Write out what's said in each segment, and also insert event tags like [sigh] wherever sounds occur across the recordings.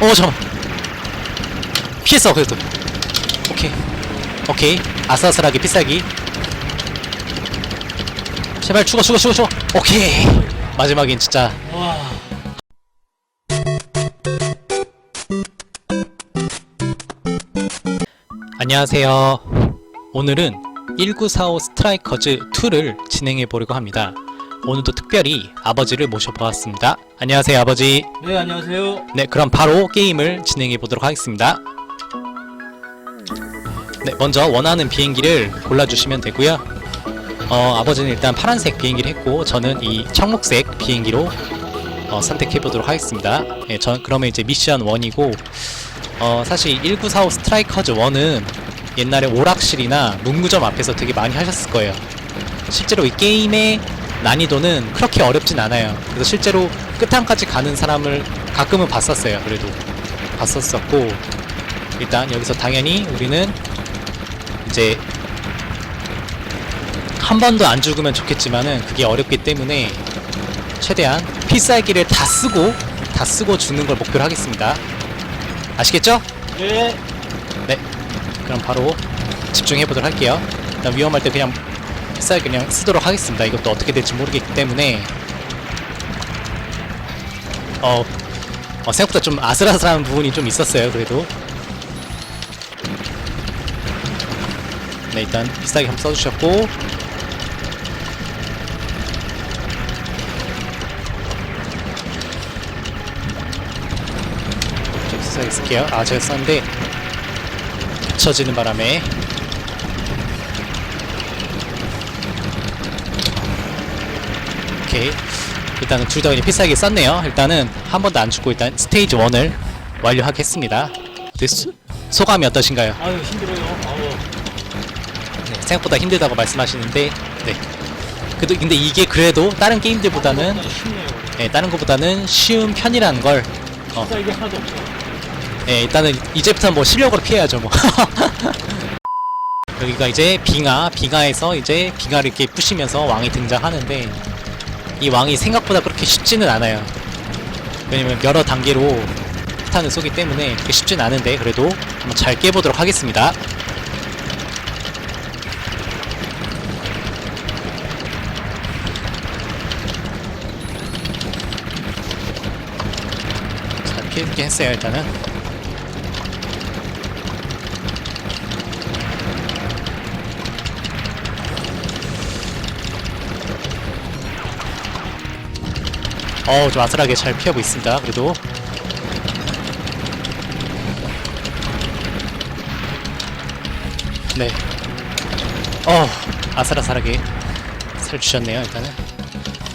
어 잠깐 피했어 그래도. 오케이. 오케이. 아슬아슬하게 피싸기. 제발 죽어 죽어 죽어 죽어. 오케이. 마지막엔 진짜. 와. 안녕하세요. 오늘은 1945 스트라이커즈 2를 진행해 보려고 합니다 오늘도 특별히 아버지를 모셔보았습니다 안녕하세요 아버지 네, 안녕하세요. 네, 그럼 바로 게임을 진행해 보도록 하겠습니다. 네, 먼저 원하는 비행기를 골라주시면 되고요. 어, 아버지는 일단 파란색 비행기를 했고, 저는 이 청록색 비행기로 어, 선택해 보도록 하겠습니다. 네, 전 그러면 이제 미션 1이고, 어, 사실 1945 스트라이커즈 1은 옛날에 오락실이나 문구점 앞에서 되게 많이 하셨을 거예요. 실제로 이 게임의 난이도는 그렇게 어렵진 않아요. 그래서 실제로 끝판까지 가는 사람을 가끔은 봤었어요. 그래도 봤었었고 일단 여기서 당연히 우리는 이제 한 번도 안 죽으면 좋겠지만은 그게 어렵기 때문에 최대한 필살기를 다 쓰고 다 쓰고 죽는 걸 목표로 하겠습니다. 아시겠죠? 네. 네. 그럼 바로 집중해 보도록 할게요. 일단 위험할 때 그냥 쌀 그냥 쓰도록 하겠습니다. 이것도 어떻게 될지 모르겠기 때문에 어, 어 생각보다 좀 아슬아슬한 부분이 좀 있었어요. 그래도 네 일단 비싸게 한번 써주셨고 좀 비싸게 쓸게요. 아 제가 썼는데 쳐지는 바람에 오케이 일단은 둘다 그냥 필살기 썼네요 일단은 한 번도 안 죽고 일단 스테이지 1을 완료하겠습니다 소, 소감이 어떠신가요? 아유, 힘들어요. 아우. 네, 생각보다 힘들다고 말씀하시는데 네 그래도 근데 이게 그래도 다른 게임들보다는 쉽네요. 네, 다른 것보다는 쉬운 편이라는 걸 어, 비싸게 하나도 없어. 네, 일단은 이제부터 뭐 실력으로 피해야죠 뭐 [laughs] 여기가 이제 빙하 빙하에서 이제 빙하를 이렇게 부시면서 왕이 등장하는데 이 왕이 생각보다 그렇게 쉽지는 않아요. 왜냐면 여러 단계로 폭탄을 쏘기 때문에 그렇게 쉽진 않은데 그래도 한번 잘 깨보도록 하겠습니다. 잘 피해주긴 했어요 일단은 어우 좀 아슬하게 잘 피하고 있습니다. 그래도. 네. 어, 아슬아슬하게 살 주셨네요 일단은.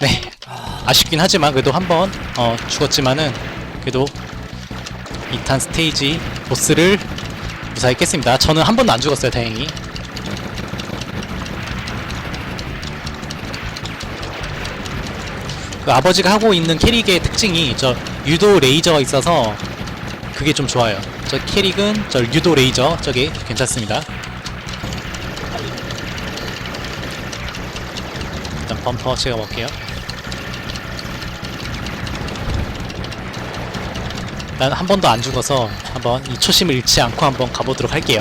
네. 아쉽긴 하지만 그래도 한번 어, 죽었지만은 그래도 2탄 스테이지 보스를 무사히 깼습니다. 저는 한 번도 안 죽었어요 다행히 그 아버지가 하고 있는 캐릭의 특징이 저 유도 레이저가 있어서 그게 좀 좋아요. 저 캐릭은 저 유도 레이저 저게 괜찮습니다. 일단 범퍼 제가 볼게요. 난 한 번도 안 죽어서 한번 이 초심을 잃지 않고 한번 가보도록 할게요.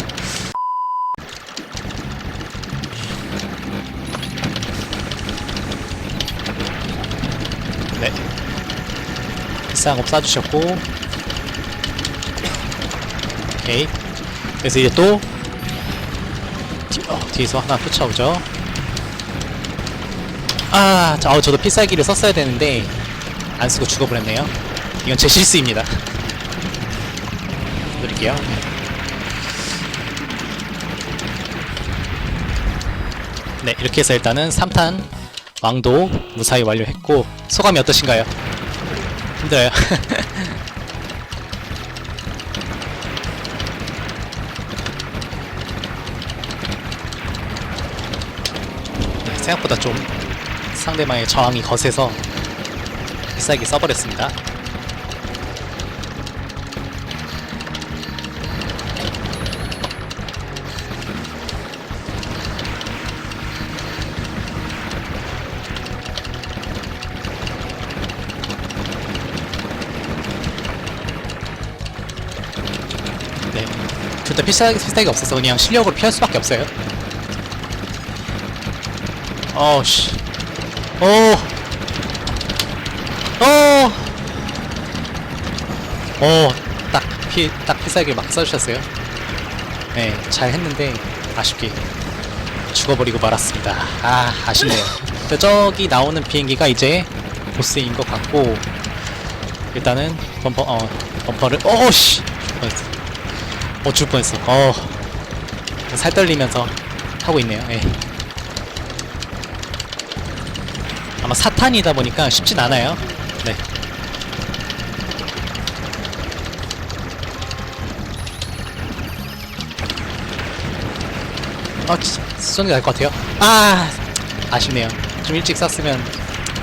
거 싸주셨고. 오케이. 그래서 이제 또 뒤, 어, 뒤에서 하나 쫓아오죠. 아, 저, 어, 저도 필살기를 썼어야 되는데 안 쓰고 죽어버렸네요. 이건 제 실수입니다. [laughs] 드릴게요. 네, 이렇게 해서 일단은 3탄 왕도 무사히 완료했고 소감이 어떠신가요? 힘들어요. [laughs] 네, 생각보다 좀 상대방의 저항이 거세서 비싸게 써버렸습니다. 둘 다 필살기, 필살기가 없어서 그냥 실력으로 피할 수밖에 없어요. 어우, 씨. 오. 오. 오. 딱, 피, 딱 필살기를 막 써주셨어요. 네, 잘 했는데, 아쉽게 죽어버리고 말았습니다. 아, 아쉽네요. [laughs] 근데 저기 나오는 비행기가 이제 보스인 것 같고, 일단은 범퍼, 어, 범퍼를, 어, 씨! 어, 죽을 뻔했어. 어. 살 떨리면서 하고 있네요. 예. 아마 사탄이다 보니까 쉽진 않아요. 네. 아, 치- 쏘는 게 나을 것 같아요. 아, 아쉽네요. 좀 일찍 쐈으면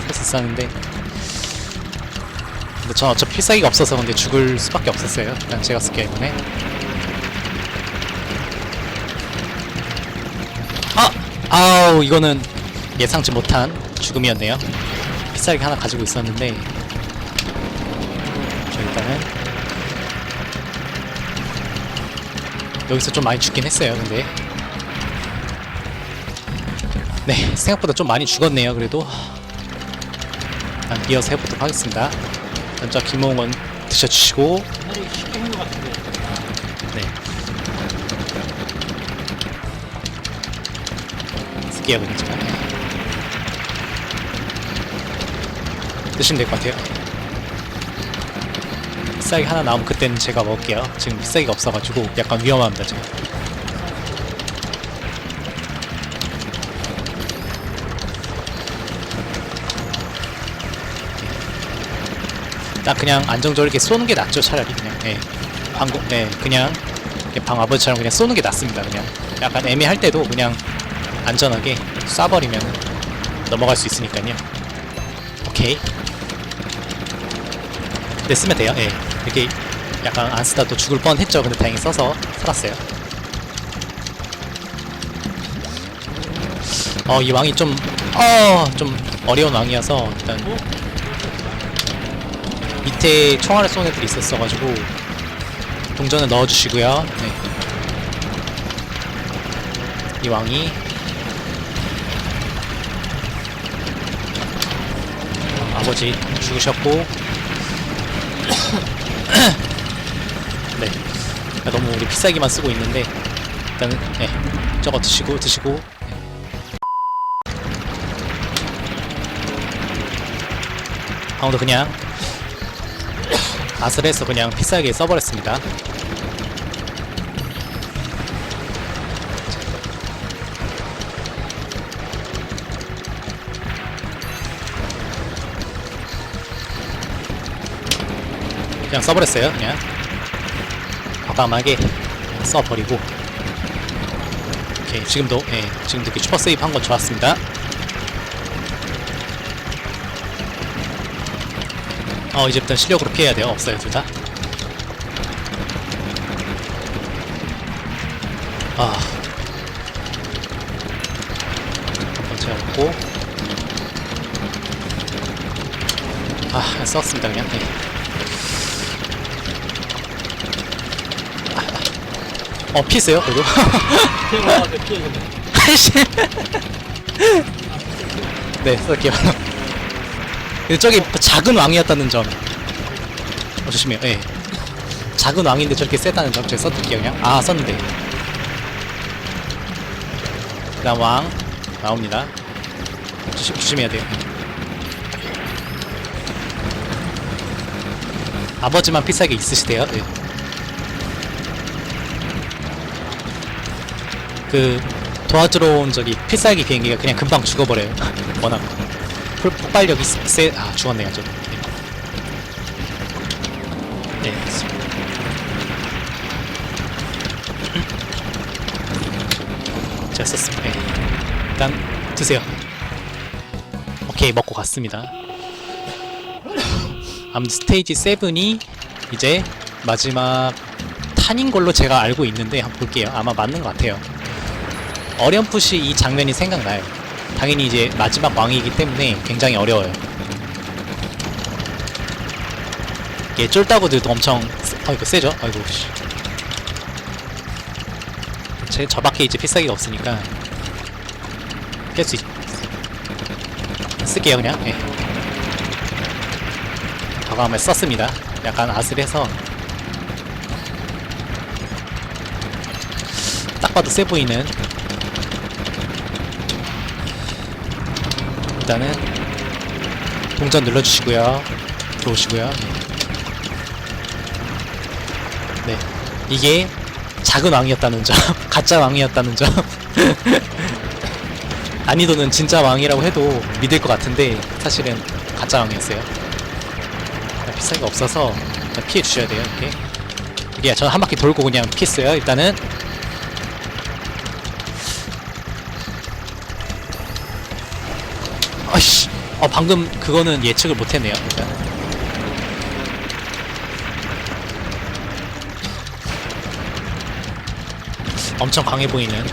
살 수 있었는데. 근데 전 어차피 필살기가 없어서 근데 죽을 수밖에 없었어요. 일단 제가 쓸기 때문에. 아! 아우, 이거는 예상치 못한 죽음이었네요. 필살기 하나 가지고 있었는데. 저 일단은. 여기서 좀 많이 죽긴 했어요, 근데. 네, 생각보다 좀 많이 죽었네요, 그래도. 일단 이어서 해보도록 하겠습니다. 먼저 김홍원 드셔주시고, 쓸게요, 그냥 제가. 네. 드시면 될 것 같아요. 비싸기 하나 나오면 그때는 제가 먹을게요. 지금 비싸기가 없어가지고 약간 위험합니다, 지금. 딱 그냥 안정적으로 이렇게 쏘는 게 낫죠 차라리 그냥 예 방금 예 그냥 이렇게 방 아버지처럼 그냥 쏘는 게 낫습니다 그냥 약간 애매할 때도 그냥 안전하게 쏴버리면 넘어갈 수 있으니까요. 오케이. 네 쓰면 돼요. 예. 이렇게 약간 안 쓰다 또 죽을 뻔 했죠. 근데 다행히 써서 살았어요. 어 이 왕이 좀 어, 좀 어려운 왕이어서 일단 밑에 총알을 쏘는 애들이 있었어가지고 동전을 넣어주시고요. 네. 이 왕이 아버지 죽으셨고 [coughs] 네 너무 우리 필살기만 쓰고 있는데 일단은 네 저거 드시고 드시고 네. 방금도 그냥 [coughs] 아슬해서 그냥 필살기에 써버렸습니다. 써버렸어요. 그냥 과감하게 써버리고. 오케이 지금도 예 지금도 이렇게 슈퍼 세이브 한 건 좋았습니다. 어 이제부터 실력으로 피해야 돼요 없어요 둘다 아 채웠고 아 썼습니다 그냥 네. 어 피했어요? 그래도? 피해 피해. 아이씨 네 쓸게요. 근데 저기 작은 왕이었다는 점. 어, 조심해요. 예. 작은 왕인데 저렇게 세다는 점 제가 써둘게요 그냥. 아 썼는데. 그 다음 왕 나옵니다. 조심, 조심해야 돼요. 아버지만 필살기 있으시대요. 예. 그 도와주러 온 저기 필살기 비행기가 그냥 금방 죽어버려요 [laughs] 워낙 풀- 폭발력이 세, 세- 아 죽었네요 저 네. 네. 제가 썼습니다 네. 일단 드세요 오케이 먹고 갔습니다 아무튼 스테이지 7이 이제 마지막 탄인 걸로 제가 알고 있는데 한번 볼게요 아마 맞는 것 같아요 어렴풋이 이 장면이 생각나요 당연히 이제 마지막 왕이기 때문에 굉장히 어려워요. 얘 쫄따구들도 엄청 세, 아이고 세죠? 아이고 씨. 제 저밖에 이제 필살기가 없으니까 깰 수 있... 쓸게요 그냥 예. 과감하게 썼습니다 약간 아슬해서 딱 봐도 세 보이는 일단은 동전 눌러주시고요. 들어오시고요. 네. 이게 작은 왕이었다는 점 [laughs] 가짜 왕이었다는 점. [laughs] 난이도는 진짜 왕이라고 해도 믿을 것 같은데 사실은 가짜 왕이었어요. 비싸게 없어서 피해 주셔야 돼요 이렇게. 이게 저는 한 바퀴 돌고 그냥 피했어요 일단은 아이씨. 어 방금 그거는 예측을 못했네요. 일단 엄청 강해 보이는.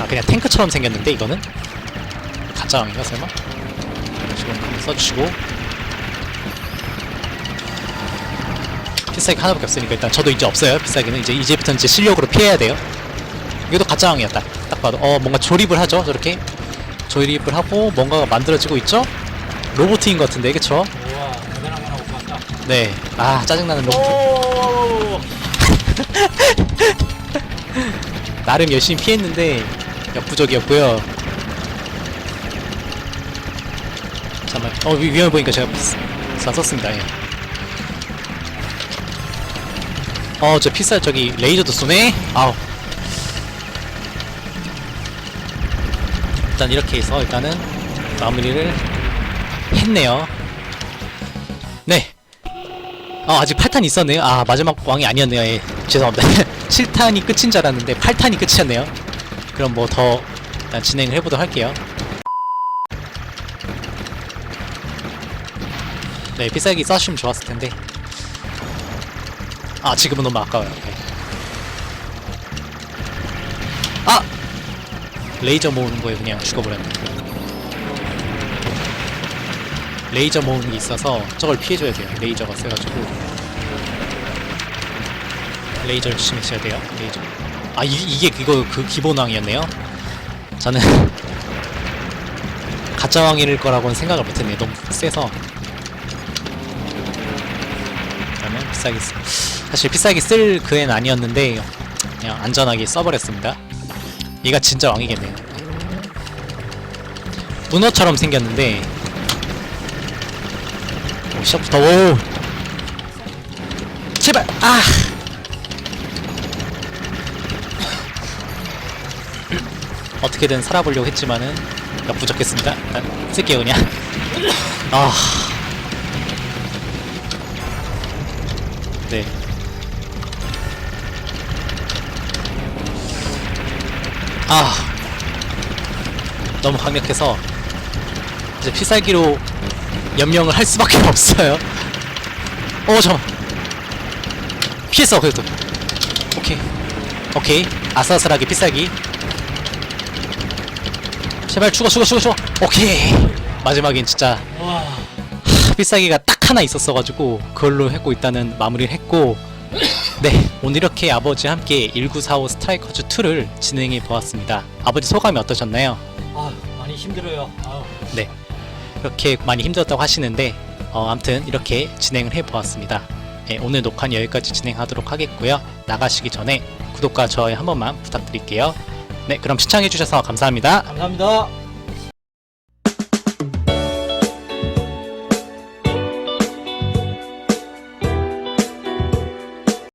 아 그냥 탱크처럼 생겼는데 이거는? 가짜 왕인가 설마? 지금 써주시고. 필살기 하나밖에 없으니까 일단 저도 이제 없어요 필살기는. 이제 이제부터 이제 실력으로 피해야 돼요. 이것도 가짜 왕이었다. 딱 봐도. 어 뭔가 조립을 하죠 저렇게 조립을 하고 뭔가가 만들어지고 있죠 로보트인 것 같은데 그쵸 우와 대단한 건 하고 왔다 네 아 짜증나는 로보트 오 나름 열심히 피했는데 역부족이었고요. 잠깐만, 어 위, 위험해 보니까 제가 사 썼습니다. 예. 어저 피살 저기 레이저도 쏘네. 아우. 일단 이렇게 해서 일단은 마무리를 했네요. 네. 어, 아직 8탄 있었네요. 아, 마지막 왕이 아니었네요. 예, 죄송합니다. [laughs] 7탄이 끝인 줄 알았는데 8탄이 끝이었네요. 그럼 뭐 더 진행을 해보도록 할게요. 네, 필살기 써주시면 좋았을 텐데. 아, 지금은 너무 아까워요. 네. 레이저 모으는 거에 그냥 죽어버렸네. 레이저 모으는 게 있어서 저걸 피해줘야 돼요. 레이저가 세가지고. 레이저를 조심하셔야 돼요. 레이저. 아, 이, 이게 그거 그 기본왕이었네요. 저는 [laughs] 가짜 왕일 거라고는 생각을 못했네요. 너무 세서. 그러면 비싸게 쓰... 사실 비싸게 쓸 그애는 아니었는데 그냥 안전하게 써버렸습니다. 얘가 진짜 왕이겠네요. 문어처럼 생겼는데 오, 시작부터 오 제발 아 [laughs] 어떻게든 살아보려고 했지만은 부족했습니다. 일단 쓸게요 그냥. 아. 네. 아. 너무 강력해서 이제 필살기로 연명을 할 수밖에 [laughs] 없어요. 어, 잠 피했어, 그래도. 오케이. 오케이. 아슬아슬하게 필살기. 제발 죽어, 죽어, 죽어, 죽어. 오케이. 마지막엔 진짜 와 필살기가 딱 하나 있었어가지고 그걸로 했고 일단은 마무리를 했고 네 오늘 이렇게 아버지와 함께 1945 스트라이커즈 2를 진행해 보았습니다. 아버지 소감이 어떠셨나요? 아, 많이 힘들어요. 아우. 네 이렇게 많이 힘들었다고 하시는데 어, 아무튼 이렇게 진행을 해 보았습니다. 네, 오늘 녹화는 여기까지 진행하도록 하겠고요. 나가시기 전에 구독과 좋아요 한 번만 부탁드릴게요. 네 그럼 시청해 주셔서 감사합니다. 감사합니다